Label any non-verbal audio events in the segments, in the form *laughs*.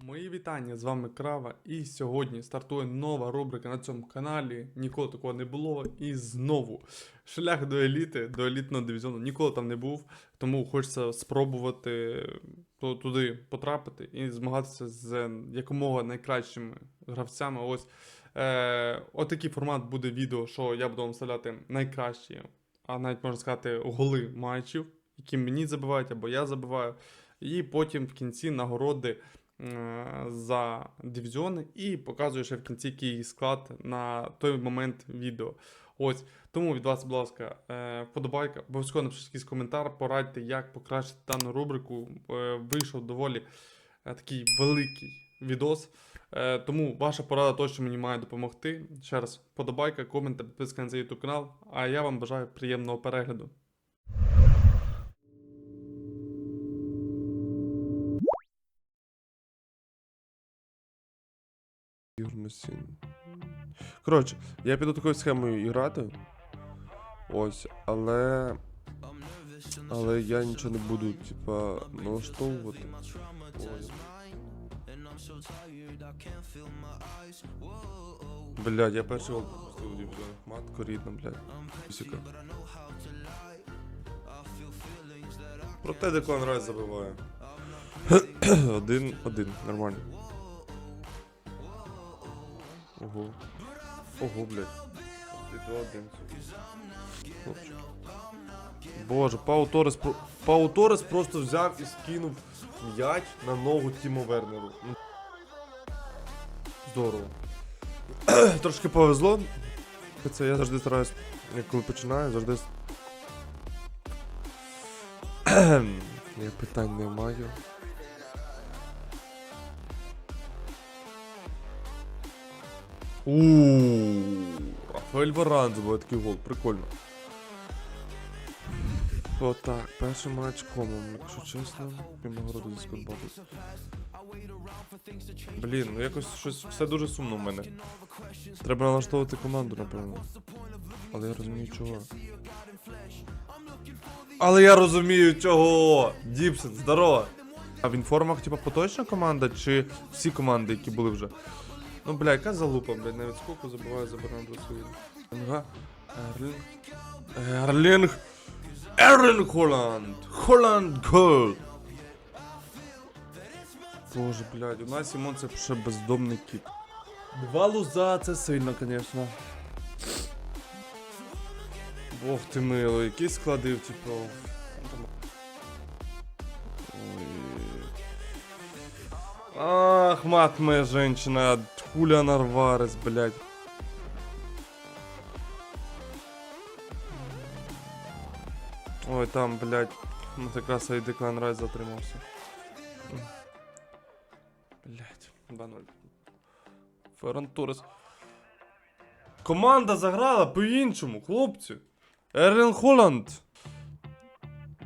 Мої вітання, з вами Крава, і сьогодні стартує нова рубрика на цьому каналі. Ніколи такого не було. І знову шлях до еліти, до елітного дивізіону. Ніколи там не був, тому хочеться спробувати туди потрапити і змагатися з якомога найкращими гравцями. Ось е, отакий формат буде відео, що я буду вам вставляти найкращі, а навіть можна сказати, голи матчів, які мені забивають або я забиваю. І потім в кінці нагороди за дивізіони і показую ще в кінці який склад на той момент відео. Ось тому від вас, будь ласка, е, вподобайка, обов'язково напишіть якийсь коментар, порадьте, як покращити дану рубрику. Е, Вийшов доволі е, такий великий відос. Е, Тому ваша порада точно мені має допомогти. Ще раз, вподобайка, комент та підписка на цей YouTube канал. А я вам бажаю приємного перегляду. Юрмасін. Коротше, я піду такою схемою грати. Ось, але. Але я нічого не буду, типа, налаштовувати. Ось. Блядь, я перший гол пропустив у. Матко рідна, блядь. Фізика. Проте Деклан Райс забиває. *clears throat* один, один, нормально. Ого. Ого, блядь. Хлопчик. Боже, Пау Торес, про... Пау Торес просто взяв і скинув м'яч на ногу Тімо Вернеру. Ну, Здорово. *clears throat* Трошки повезло. Це я завжди стараюсь, як коли починаю, завжди. *clears throat* Я питань не маю. Ууу, Рафаель Варан забиває такий гол, прикольно. Отак, перший матч комом, якщо чесно, нагороду за скотбату. Блін, ну якось щось все дуже сумно в мене. Треба налаштовувати команду, напевно. Але я розумію чого. Але я розумію чого! Діпсен, здорово! А в інформах, типа, поточна команда, чи всі команди, які були вже? Ну, бля, яка залупа, блядь, навіть сколько забиває за Бернарду Силу. Ага. Ерлінг. Ерлінг. Ерлінг Холланд. Холланд гол. Боже, блядь, у нас Сімон це ще бездомний кіт. Два луза, це сильно, звісно. Бог ти мило, який складив, типу. Ах, мат моя женщина, Хуля Нарварес, блядь. Ой, там, блядь, ну і Деклан Райс затримався. Блядь, 2-0. Ферран Торрес. Команда заграла по-іншому, хлопці. Ерлен Холланд.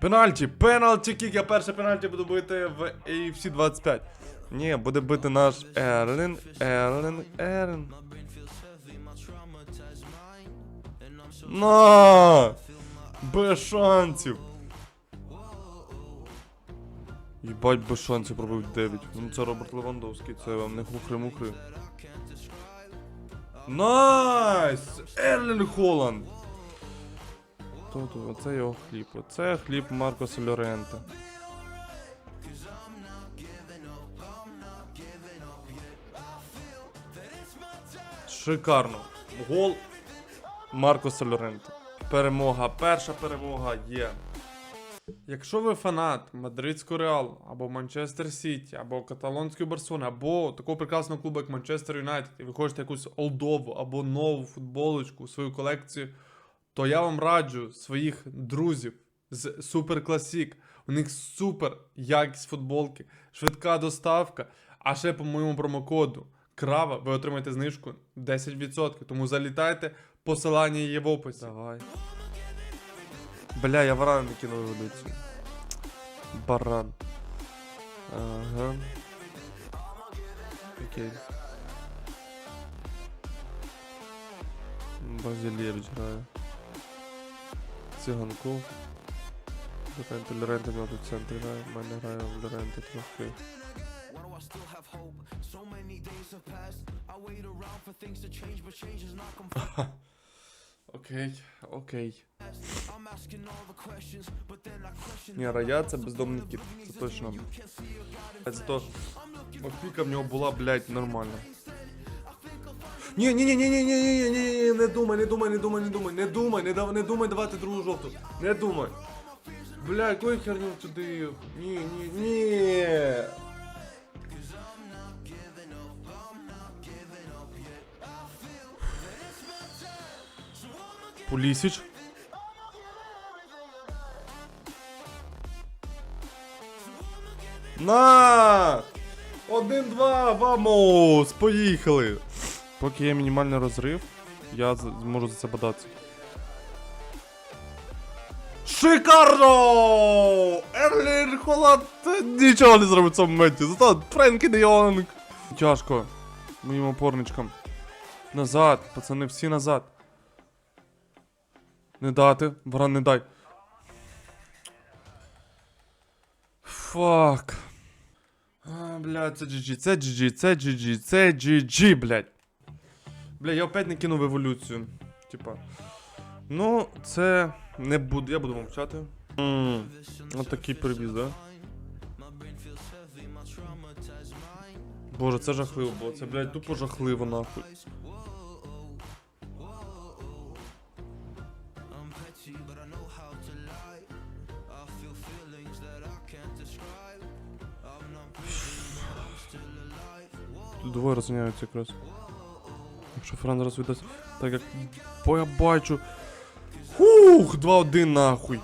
Пенальті, пенальті кік. Я перше пенальті буду бити в AFC 25. Ні, буде бити наш Ерлен, Ерлен, Ерлен. На! Без шансів. Їбать, без шансів пробив 9. Ну це Роберт Левандовський, це вам не хухри-мухри. Найс! Ерлен Холланд! Тут? Оце його хліб. Оце хліб Маркоса Лорента. Шикарно. Гол Маркоса Лорента. Перемога. Перша перемога є. Якщо ви фанат Мадридського Реалу, або Манчестер Сіті, або Каталонської Барселони, або такого прекрасного клубу, як Манчестер Юнайтед, і ви хочете якусь олдову або нову футболочку, свою колекцію, то я вам раджу своїх друзів з Super Classic. У них супер якість футболки, швидка доставка. А ще по моєму промокоду Крава ви отримаєте знижку 10%. Тому залітайте, посилання є в описі. Давай. Бля, я варана не кинув еволюцію. Баран. Ага. Окей. Базилєвич грає. Циганков. Лоренте в нього тут центрі грає. В мене грає в трохи. *laughs* Окей, окей. Ні, Рая це бездомний кіт, це точно. Зато опіка в нього була, блядь, нормальна. Ні, ні, ні, ні, ні, ні, ні, ні, ні, не думай, не думай, не думай, не думай, не думай, не давай, не думай давати другу жовту. Не думай. Бля, якою херню туди? Ні, ні, ні. Пулісіч. На! Один-два, вамос! Поїхали! Поки є мінімальний розрив, я зможу за це податися. Шикарно! Ерлін Холланд нічого не зробить в цьому моменті. Зато Френкі де Йонг. Тяжко. Моїм опорничкам. Назад, пацани, всі назад. Не дати, Варан, не дай. Фак. А, бля, це GG, це GG, це GG, це GG, блядь. Бля, я опять не кинув еволюцію. Типа. Ну, це не буду, я буду мовчати. Ммм, от такий привіз, да? Боже, це жахливо було, це, блядь, тупо жахливо, нахуй. Двоє розганяються якраз. Якщо Фран віддасть. Так як. Бо я бачу. Хух! 2-1 нахуй.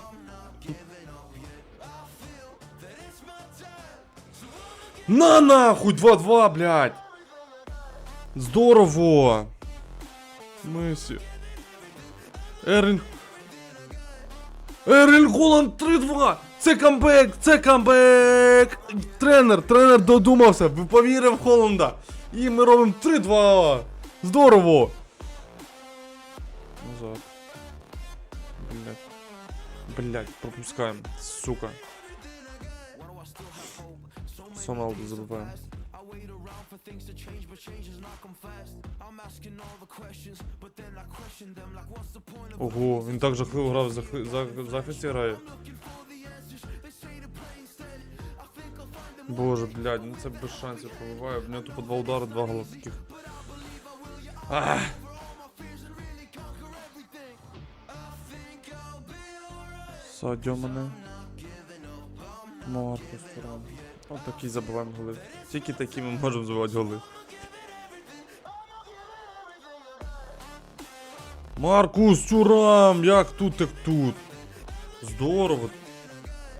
На нахуй! 2-2, блядь! Здорово! Месі. Ерлін. Ерлін Голланд 3-2! Це камбек! Це камбек! Тренер, тренер додумався, повірив в Холланда. І ми робимо 3-2! Здорово! Назад. Блять. Блять, пропускаем, сука. Соналду забываем. Ого, він так жахливо грав, захисті грає. Боже, блядь, ну це без шансів пробиває. В нього тупо два удари, два гола таких. Ах. Садьо мене. Маркус Туран. От такі забиваємо голи. Тільки такі ми можемо забивати голи. Маркус Тюрам! Як тут, так тут. Здорово.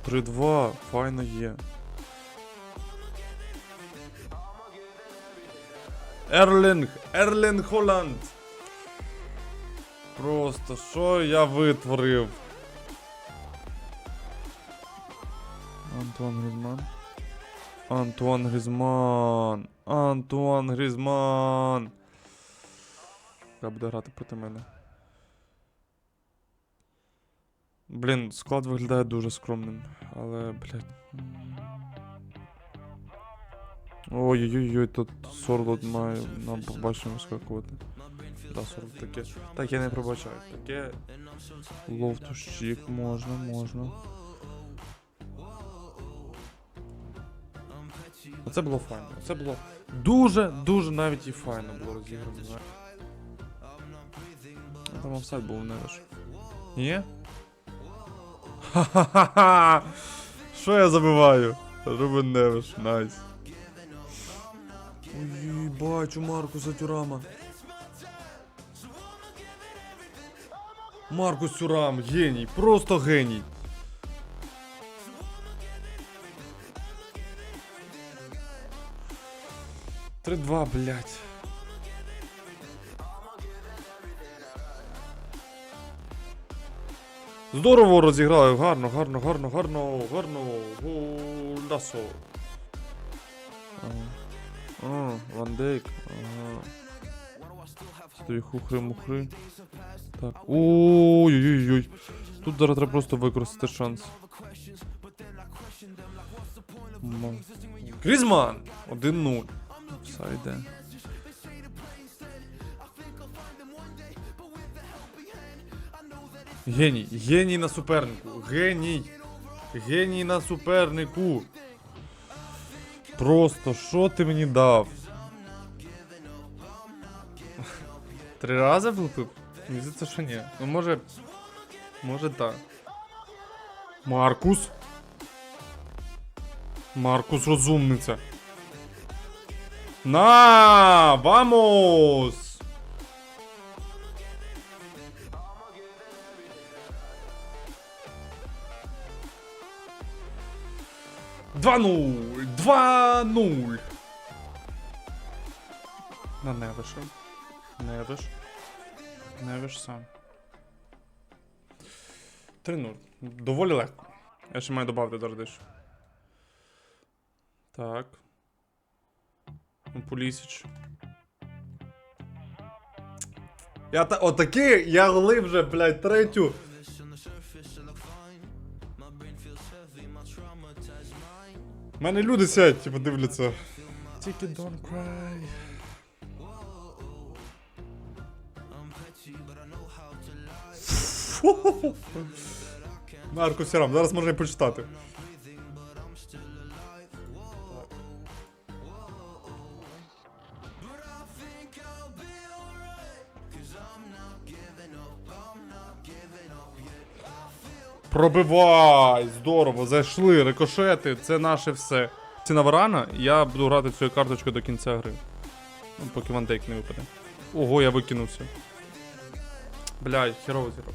3-2, файно є. Ерлінг, Ерлінг Холланд. Просто що я витворив? Антуан Грізман. Антуан Грізман. Антуан Грізман. Яка буде грати проти мене. Блін, склад виглядає дуже скромним, але, блядь. Ой-ой-ой, тут Сорлот має нам побачимо вискакувати. Да, Сорлот таке. Так я не пробачаю. Таке. Ловтущик, можна, можна. Оце було файно. Це було дуже, дуже навіть і файно було розіграно. Там офсайд був не виш. Ні? Ха-ха-ха! Що я забиваю? Рубен Невиш, найс. Бачу Маркуса Тюрама. Маркус Тюрам, геній, просто геній. Три-два, блядь. Здорово розіграли, гарно, гарно, гарно, гарно, гарно. Гулясо. А, Ван Дейк. Ага. Стоїть хухри-мухри. Так. Ой-ой-ой. Тут зараз треба просто використати шанс. Ма- Грізман! 1-0. Сайде. Геній, геній на супернику. Геній. Геній на супернику. Просто що ти мені дав? Три рази влупив? Мені здається, що ні. Ну може. Може так. Маркус. Маркус розумниця. На! Вамос! Два нуль! Два нуль! На Невиша. Невиш. Невиш сам. 3-0. Доволі легко. Я ще маю додати дещо. Так. Ну, Пулісіч. Я та отакий, я голи вже, блядь, третю. У мене люди сядь, типу, дивляться. Тільки don't cry. Наркосірам, зараз можна і почитати. Пробивай! Здорово, зайшли, рикошети, це наше все. Ціна варана, я буду грати цією карточкою до кінця гри. Ну, поки Ван Дейк не випаде. Ого, я викинувся. Блядь, херово зіграв.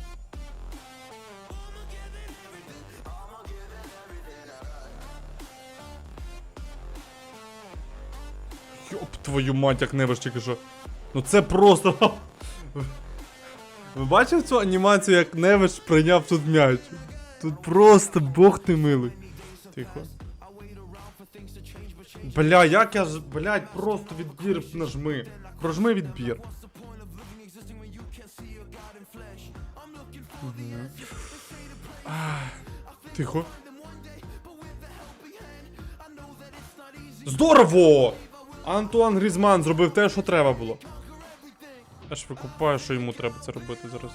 Йоп твою мать, як невиш тільки що. Ну це просто. Ви бачили цю анімацію, як Невич прийняв тут м'яч? Тут просто бог ти милий. Тихо. Бля, як я ж. Блядь, просто відбір нажми. Прожми відбір. Ах, Тихо. Здорово! Антуан Грізман зробив те, що треба було. Я ж викупаю, що йому треба це робити зараз.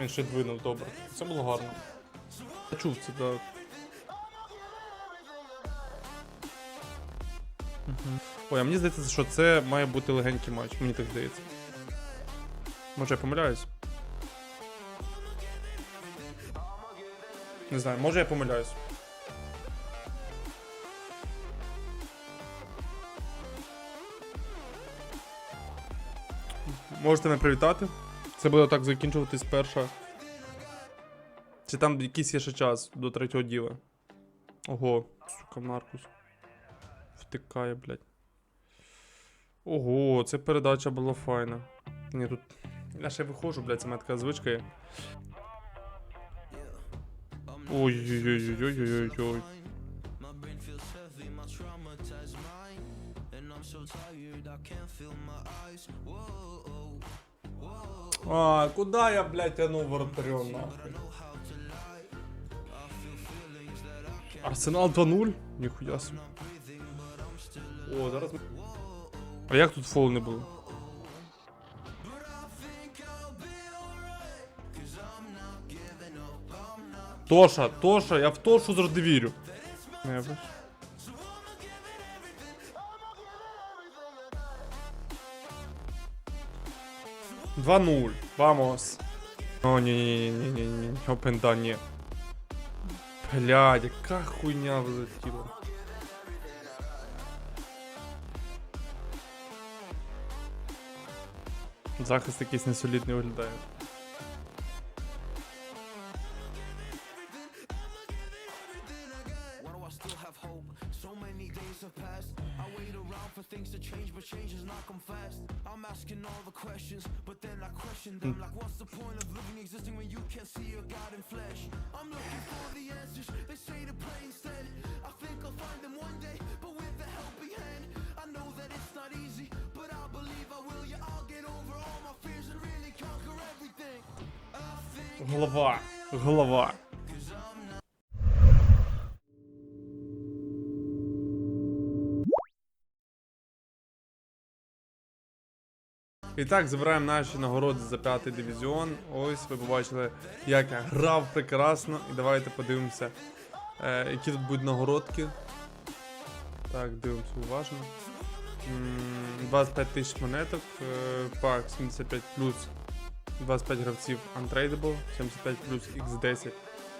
Він ще двинув добре. Це було гарно. Я чув це, так. Мгм. Ой, а мені здається, що це має бути легенький матч, мені так здається. Може я помиляюсь? Не знаю, може я помиляюсь. Можете мене привітати. Це буде так закінчуватись перша. Чи там якийсь є ще час до третього діла? Ого, сука, Маркус. Втикає, блядь. Ого, це передача була файна. Ні, тут. Я ще виходжу, блядь, це така звичка є. Ой-ой-ой-ой-ой-ой-ой. А, куда я, блядь, тяну вратарем, нахуй? Арсенал 2-0? нихуя себе. О, зараз. А як тут фол не було? Тоша, Тоша, я в Тошу завжди вірю. Не, бачу. 2-0. Vamos. О, не-не-не-не-не. Опенда, не. Блядь, яка хуйня взлетіла. Захист якийсь несолідний виглядає. to change, but change has not come fast. I'm asking all the questions, but then I question them. Like, what's the point of living, existing when you can't see your God in flesh? I'm looking for the answers. They say to pray instead. I think I'll find them one day, but with a helping hand. I know that it's not easy, but I believe I will. Yeah, I'll get over all my fears and really conquer everything. I think. Голова. Голова. І так, забираємо наші нагороди за п'ятий дивізіон. Ось ви побачили, як я грав прекрасно. І давайте подивимося, е, які тут будуть нагородки. Так, дивимося уважно. 25 тисяч монеток, е, пак 75 плюс 25 гравців Untradeable, 75 плюс X10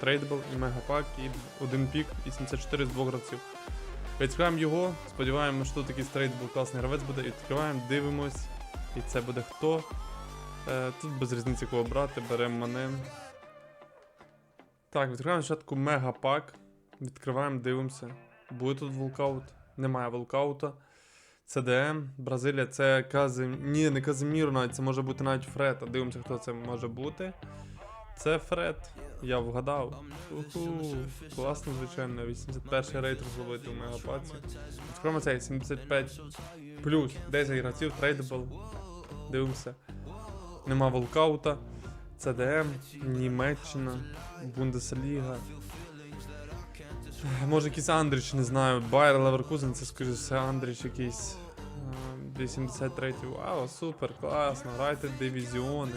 Tradable і Мегапак, і один пік, і 74 з двох гравців. Відкриваємо його, сподіваємося, що тут якийсь класний гравець буде. Відкриваємо, дивимось. І це буде хто. Е, тут без різниці кого брати, беремо мене. Так, відкриваємо спочатку мегапак. Відкриваємо, дивимося. Буде тут волкаут? Немає волкаута. CDM, Бразилія, це Казим... Ні, не Казимір навіть, це може бути навіть Фред. А дивимося, хто це може бути. Це Фред. Я вгадав. Уху, класно, звичайно. 81 рейтинг зловити в мегапаці. Відкроємо цей 75 плюс 10 гравців, трейдабл. Дивимося. Нема волкаута. CDM, Німеччина, Бундесліга. Може якийсь Андріч, не знаю. Байер Леверкузен, це скоріше все Андріч якийсь. Е, 83 Вау, супер, класно. Грайте дивізіони.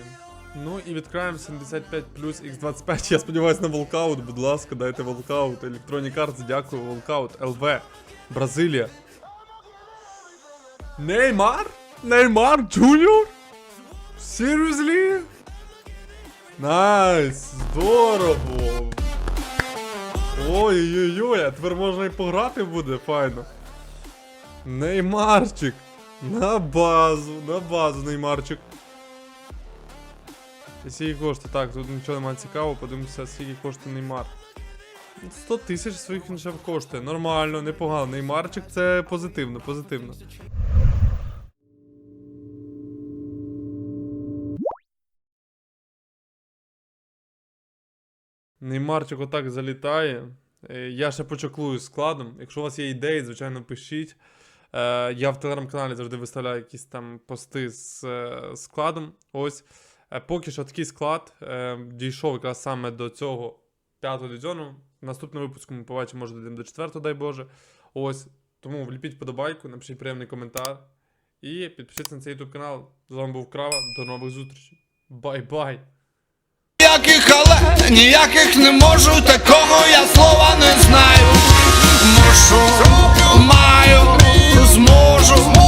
Ну і відкриваємо 75 плюс X25. Я сподіваюся на волкаут, будь ласка, дайте волкаут. Electronic Arts, дякую, волкаут. ЛВ. Бразилія. Неймар? Неймар Джуніор? Seriously? Найс, здорово. Ой-ой-ой, а тепер можна і пограти буде, файно. Неймарчик. На базу, на базу, Неймарчик. Скільки коштує? Так, тут нічого немає цікавого, подивимося, скільки коштує Неймар. 100 тисяч своїх він коштує. Нормально, непогано. Неймарчик це позитивно, позитивно. Неймарчик отак залітає. Е, Я ще почаклую з складом. Якщо у вас є ідеї, звичайно, пишіть. Е, Я в телеграм-каналі завжди виставляю якісь там пости з е, складом. Ось. Поки що такий склад дійшов якраз саме до цього п'ятого дивізіону. Наступному випуску ми побачимо, може, дійдемо до четвертого, дай Боже. Ось. Тому вліпіть подобайку, напишіть приємний коментар. І підпишіться на цей YouTube канал. З вами був Крава. До нових зустрічей. Бай-бай! ніяких, але ніяких не можу, такого я слова не знаю. Мушу, маю, зможу.